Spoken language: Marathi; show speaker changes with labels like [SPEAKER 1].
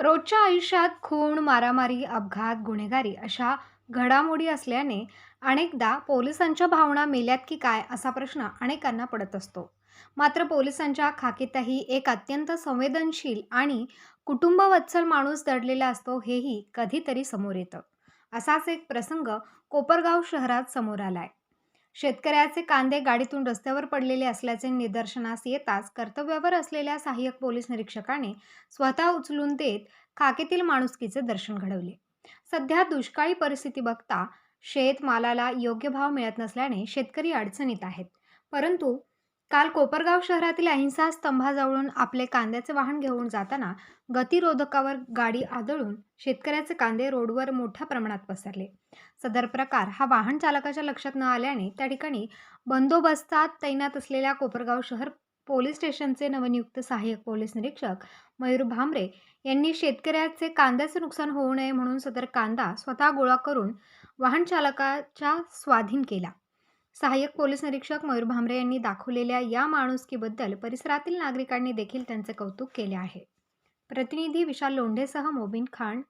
[SPEAKER 1] रोजच्या आयुष्यात खून मारामारी अपघात गुन्हेगारी अशा घडामोडी असल्याने अनेकदा पोलिसांच्या भावना मेल्यात की काय असा प्रश्न अनेकांना पडत असतो. मात्र पोलिसांच्या खाकीतही एक अत्यंत संवेदनशील आणि कुटुंबवत्सल माणूस दडलेला असतो हेही कधीतरी समोर येतं. असाच एक प्रसंग कोपरगाव शहरात समोर आलाय. शेतकऱ्याचे कांदे गाडीतून रस्त्यावर पडलेले असल्याचे निदर्शनास येताच कर्तव्यावर असलेल्या सहाय्यक पोलीस निरीक्षकाने स्वतः उचलून देत खाकेतील माणुसकीचे दर्शन घडवले. सध्या दुष्काळी परिस्थिती बघता शेतमालाला योग्य भाव मिळत नसल्याने शेतकरी अडचणीत आहेत. परंतु काल कोपरगाव शहरातील अहिंसा स्तंभाजवळून आपले कांद्याचे वाहन घेऊन जाताना गतिरोधकावर गाडी आदळून शेतकऱ्याचे कांदे रोडवर मोठ्या प्रमाणात पसरले. सदर प्रकार हा वाहन चालकाच्या लक्षात न आल्याने त्या ठिकाणी बंदोबस्तात तैनात असलेल्या कोपरगाव शहर पोलीस स्टेशनचे नवनियुक्त सहाय्यक पोलीस निरीक्षक मयूर भामरे यांनी शेतकऱ्याचे कांद्याचे नुकसान होऊ नये म्हणून सदर कांदा स्वतः गोळा करून वाहन चालकाच्या स्वाधीन केला. सहाय्यक पोलीस निरीक्षक मयूर भामरे यांनी दाखवलेल्या या माणुसकीबद्दल परिसरातील नागरिकांनी देखील त्यांचे कौतुक केले आहे. प्रतिनिधी विशाल लोंढेसह मोबिन खान